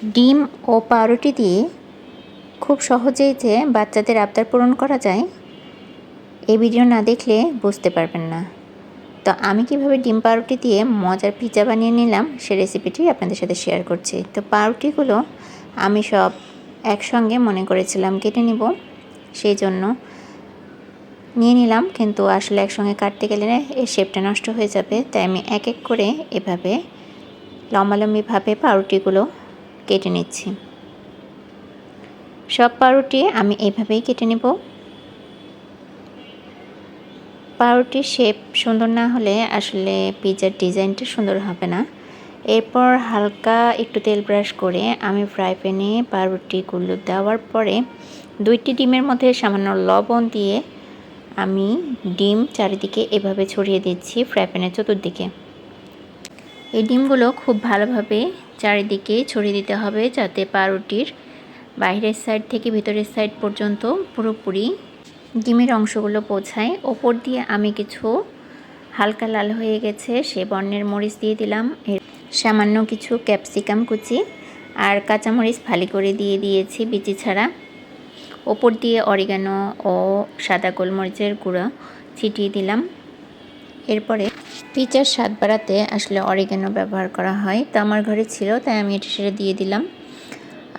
ডিম ও পাউরুটি দিয়ে খুব সহজেই যে বাচ্চাদের আবদার পূরণ করা যায়, এই ভিডিও না দেখলে বুঝতে পারবেন না। তো আমি কীভাবে ডিম পাউরুটি দিয়ে মজার পিৎজা বানিয়ে নিলাম, সে রেসিপিটি আপনাদের সাথে শেয়ার করছি। তো পাউরুটিগুলো আমি সব একসঙ্গে মনে করেছিলাম কেটে নিব, সেই জন্য নিয়ে নিলাম, কিন্তু আসলে একসঙ্গে কাটতে গেলে এর শেপটা নষ্ট হয়ে যাবে, তাই আমি এক এক করে এভাবে লম্বালম্বিভাবে পাউরুটিগুলো কেটে নিচ্ছি। সব পাউরুটি আমি এভাবেই কেটে নেব। পাউরুটির শেপ সুন্দর না হলে আসলে পিজার ডিজাইনটা সুন্দর হবে না। এরপর হালকা একটু তেল ব্রাশ করে আমি ফ্রাই প্যানে পাউরুটিগুলো দেওয়ার পরে দুইটি ডিমের মধ্যে সামান্য লবণ দিয়ে আমি ডিম চারিদিকে এভাবে ছড়িয়ে দিচ্ছি ফ্রাই প্যানের চতুর্দিকে। এই ডিমগুলো খুব ভালোভাবে চারিদিকে ছড়িয়ে দিতে হবে যাতে পাউরুটির বাইরের সাইড থেকে ভিতরের সাইড পর্যন্ত পুরোপুরি ডিমের অংশগুলো পৌঁছায়। ওপর দিয়ে আমি কিছু হালকা লাল হয়ে গেছে, সে বর্ণের মরিচ দিয়ে দিলাম। এর সামান্য কিছু ক্যাপসিকাম কুচি আর কাঁচামরিচ ফালি করে দিয়ে দিয়েছি বিচি ছাড়া। ওপর দিয়ে অরিগানো ও সাদা গোলমরিচের গুঁড়ো ছিটিয়ে দিলাম। এরপরে পিচার স্বাদ বাড়াতে আসলে অরিগানো ব্যবহার করা হয়। তো আমার ঘরে ছিল, তাই আমি এটা সেটা দিয়ে দিলাম।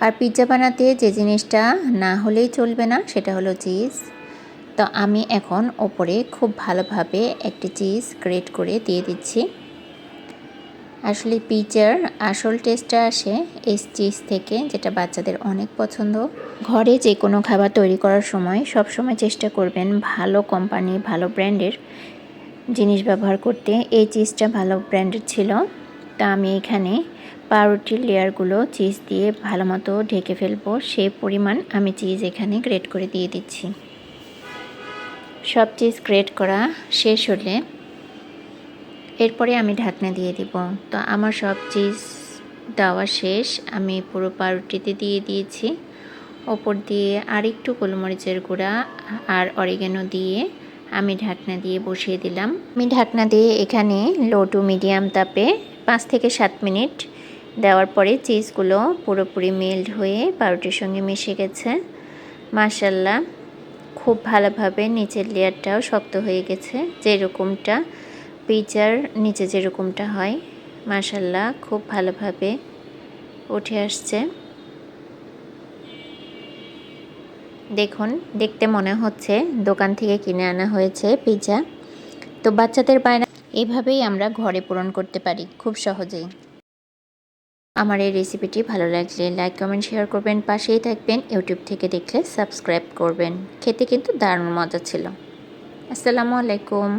আর পিৎজা বানাতে যে জিনিসটা না হলেই চলবে না, সেটা হলো চিজ তো আমি এখন ওপরে খুব ভালোভাবে একটি চিজ গ্রেট করে দিয়ে দিচ্ছি। আসলে পিজার আসল টেস্টটা আসে এই চিজ থেকে, যেটা বাচ্চাদের অনেক পছন্দ। ঘরে যে কোনো খাবার তৈরি করার সময় সব সময় চেষ্টা করবেন ভালো কোম্পানি ভালো ব্র্যান্ডের জিনিস ব্যবহার করতে। এই চিজটা ভালো ব্র্যান্ডের ছিল। তা আমি এখানে পাউরুটির লেয়ারগুলো চিজ দিয়ে ভালো মতো ঢেকে ফেলব। সেই পরিমাণ আমি চিজ এখানে গ্রেট করে দিয়ে দিচ্ছি। সব চিজ গ্রেট করা শেষ হলে এরপরে আমি ঢাকনা দিয়ে দিব। তো আমার সব চিজ দেওয়া শেষ। আমি পুরো পাউরুটিতে দিয়ে দিয়েছি। ওপর দিয়ে আরেকটু গোলমরিচের গুঁড়া আর অরিগেনো দিয়ে আমি ঢাকনা দিয়ে বসিয়ে দিলাম। আমি ঢাকনা দিয়ে এখানে লো টু মিডিয়াম তাপে পাঁচ থেকে সাত মিনিট দেওয়ার পরে চিজগুলো পুরোপুরি মেল্ট হয়ে পাউরুটির সঙ্গে মিশে গেছে। মাসাল্লাহ খুব ভালোভাবে নিচের লেয়ারটাও শক্ত হয়ে গেছে। যেরকমটা পিজার নিচে যেরকমটা হয় মাসাল্লাহ খুব ভালোভাবে উঠে আসছে। দেখুন, দেখতে মনে হচ্ছে দোকান থেকে কিনে আনা হয়েছে পিজা তো বাচ্চাদের বায়না এভাবেই আমরা ঘরে পূরণ করতে পারি, খুব সহজেই। আমার এই রেসিপিটি ভালো লাগলে লাইক কমেন্ট শেয়ার করবেন। পাশেই থাকবেন ইউটিউব থেকে দেখলে সাবস্ক্রাইব করবেন। খেতে কিন্তু দারুণ মজা ছিল। আসসালামু আলাইকুম।